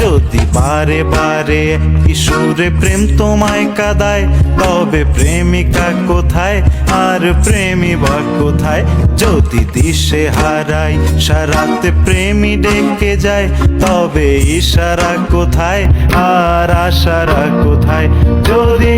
যদি বারে বারে কিশোরে প্রেম তোমায় কাদায় তবে প্রেমিকা কোথায় আর প্রেমী বা কোথায় যদি দিশে হারাই সারাতে প্রেমী ডেকে যায় তবে ইশারা কোথায় আর আশারা কোথায় যদি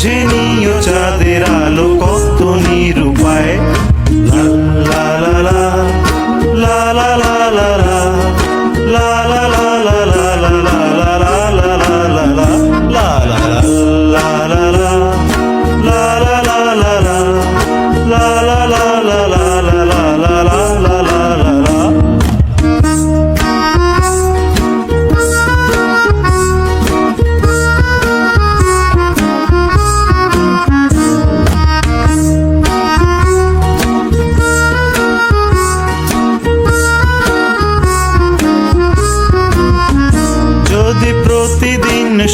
বুঝে নিও চাঁদের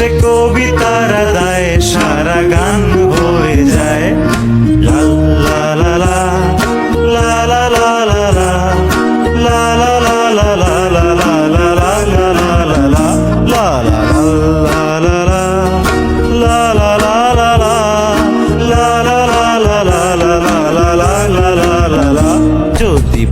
secó vida.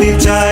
We try.